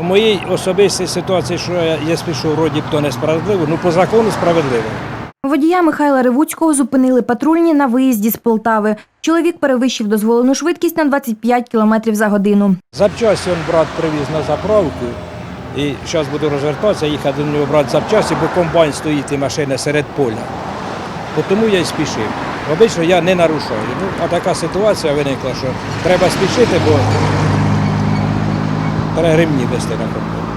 У моїй особистій ситуації, що я, я спішу вроді б то несправедливо, ну по закону справедливо. Водія Михайла Ревуцького зупинили патрульні на виїзді з Полтави. Чоловік перевищив дозволену швидкість на 25 км за годину. Запчасті він брат привіз на заправку. І зараз буду розвертатися, їхати до нього брати запчасті, бо комбайн стоїть і машина серед поля. Тому я й спішив. Обично я не нарушаю. Ну, а така ситуація виникла, що треба спішити, бо треба гривні вести на комбайн.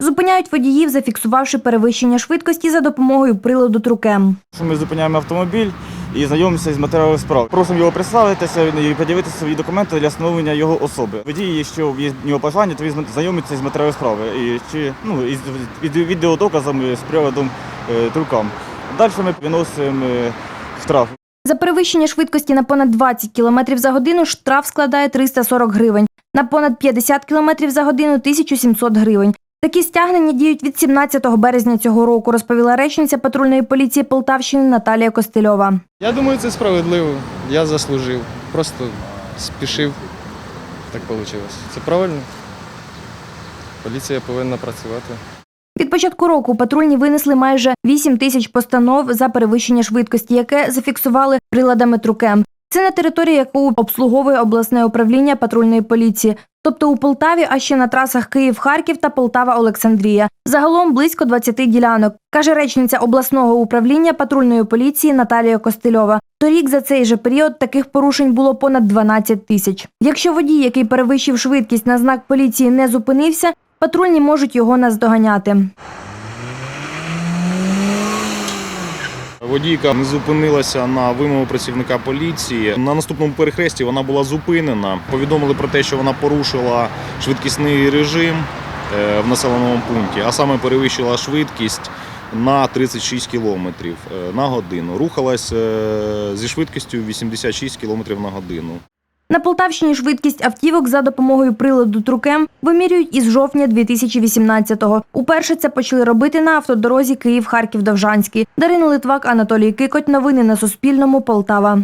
Зупиняють водіїв, зафіксувавши перевищення швидкості за допомогою приладу Трукем. Ми зупиняємо автомобіль і знайомимося з матеріалом справи. Просимо його представитися і пред'явити свої документи для встановлення його особи. Водій, якщо є в нього бажання, то він знайомиться з матеріалом справи і чи ну і з відеодоказами з приводом е, трукам. Далі ми виносимо е, штраф. За перевищення швидкості на понад 20 км за годину штраф складає 340 гривень, на понад 50 км за годину 1700 гривень. Такі стягнення діють від 17 березня цього року, розповіла речниця патрульної поліції Полтавщини Наталія Костельова. Я думаю, це справедливо. Я заслужив. Просто спішив. Так вийшло. Це правильно. Поліція повинна працювати. Від початку року патрульні винесли майже 8 тисяч постанов за перевищення швидкості, яке зафіксували приладами Трукем. Це на території, яку обслуговує обласне управління патрульної поліції, тобто у Полтаві, а ще на трасах Київ-Харків та Полтава-Олександрія. Загалом близько 20 ділянок, каже речниця обласного управління патрульної поліції Наталія Костельова. Торік за цей же період таких порушень було понад 12 тисяч. Якщо водій, який перевищив швидкість на знак поліції, не зупинився, патрульні можуть його наздоганяти. Водійка не зупинилася на вимогу працівника поліції. На наступному перехресті вона була зупинена. Повідомили про те, що вона порушила швидкісний режим е, в населеному пункті, а саме перевищила швидкість на 36 км на годину. Рухалась е, зі швидкістю 86 км на годину. На Полтавщині швидкість автівок за допомогою приладу Трукем вимірюють із жовтня 2018-го. Уперше це почали робити на автодорозі Київ-Харків-Довжанський. Дарина Литвак, Анатолій Кикоть. Новини на Суспільному. Полтава.